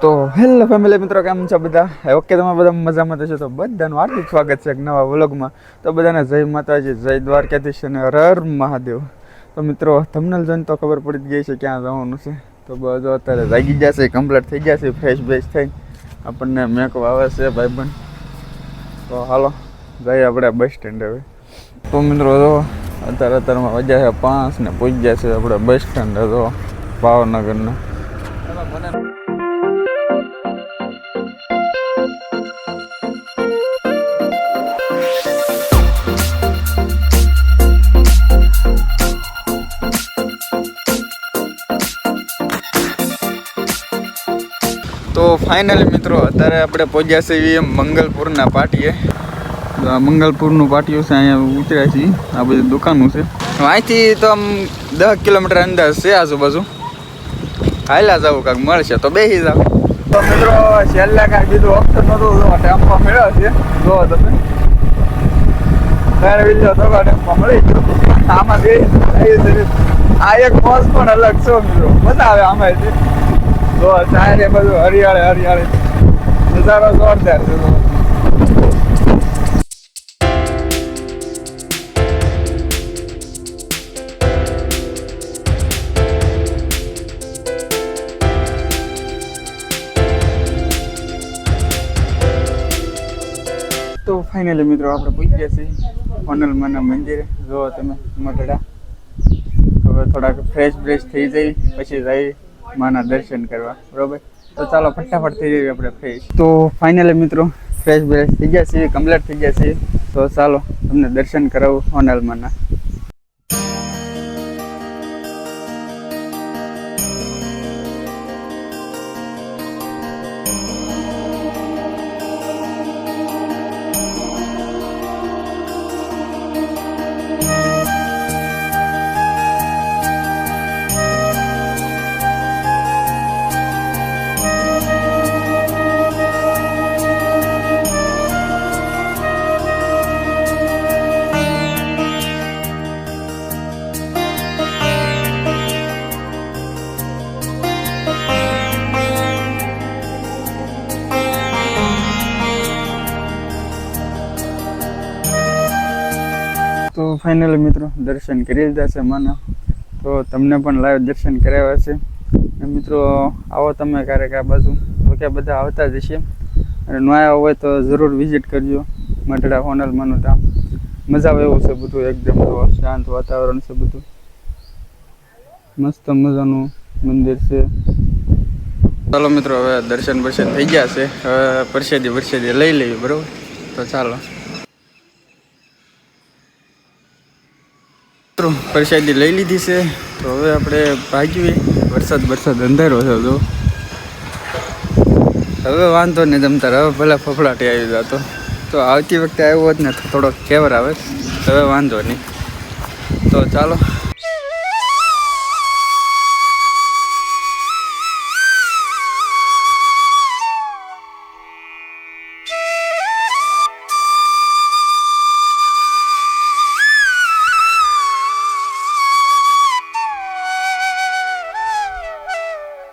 તો hello family મિત્રો, કેમ છો બધા? ઓકે તમે બધા મજામાં થશો તો બધાનું હાર્દિક સ્વાગત છે એક નવા વ્લોગમાં. તો બધાને જય માતાજી, જય દ્વારકાધીશ અને હર મહાદેવ. તો મિત્રો તમને જોઈને તો ખબર પડી જ ગઈ છે ક્યાં જવાનું છે. તો બધો અત્યારે જાગી જશે કમ્પ્લીટ થઈ જશે ફ્રેશ બેશ થઈ આપણને મેકઅપ આવે છે, ભાઈબંધ. તો હાલો, જઈએ આપણે બસ સ્ટેન્ડ હવે. તો મિત્રો, જો, અત્યારે અત્યારમાં વાગ્યા છે પાંચ ને ગયા છે આપણે બસ સ્ટેન્ડ જો, ભાવનગરના. તો ફાઇનલી મિત્રો, અત્યારે આપણે પહોંચ્યા છીએ મંગલપુરના પાટીએ. તો આ મંગલપુરનું પાટિયું છે, અહીંયા ઉતર્યા છીએ. આ બધી દુકાનો છે. અહીંથી તો આમ દસ કિલોમીટર અંદાજ છે આજુબાજુ. હાલ્યા જવું કાંઈક મળશે તો બેસી જાવ. તો મિત્રો, છેલ્લા કાંઈ બીજું ઓપ્શન નહોતું ટેમ્પો મળ્યો છે. જો તમે. ત્યારે બીજો તો ટેમ્પો મળી ગયો. આમાં બે આ એક મોજ પણ અલગ છે મિત્રો. મજા આવે આમાં તો સારે બધું હરિયાળે હરિયાળે. નજારો જોરદાર છે. તો. ફાઇનલી મિત્રો આપણે પૂછી ગયા છીએ હોનલમાના મંદિરે. જો તમે મઢડા હવે થોડાક ફ્રેશ બ્રેશ થઈ જઈ પછી જઈ માના દર્શન કરવા. બરોબર? તો ચાલો, ફટાફટ થઈ જઈએ આપણે ફ્રેશ તો ફાઇનલી મિત્રો ફ્રેશ બ્રેશ થઈ ગયા છીએ કમ્પ્લીટ થઈ ગયા છીએ. તો ચાલો, તમને દર્શન કરાવું હોનલમાના તો ફાઇનલી મિત્રો, દર્શન કરી લીધા છે મને. તો તમને પણ લાઈવ દર્શન કરાવ્યા છે. અને મિત્રો, આવો તમે ક્યારેક આ બાજુ. તો કે બધા આવતા જ હશે. અને ન આવ્યા હોય તો જરૂર વિઝિટ કરજો. મઢડા હોનલમાંનું ધામ મજા આવે એવું છે બધું, એકદમ તો શાંત વાતાવરણ છે બધું. મસ્ત મજાનું મંદિર છે. ચાલો મિત્રો, હવે દર્શન બર્શન થઈ ગયા છે. હવે પરસેદી વરસેદી લઈ લઈએ, બરાબર? તો ચાલો. મિત્રો, પરસાદી લઈ લીધી છે. તો હવે આપણે ભાગીએ. વરસાદ વરસાદ અંધારો છે તો હવે વાંધો નહીં જમતા હવે ભલે ફફડાટી આવી જતો તો આવતી વખતે આવ્યો જ ને થોડોક કેવર આવે. હવે વાંધો નહીં. તો ચાલો.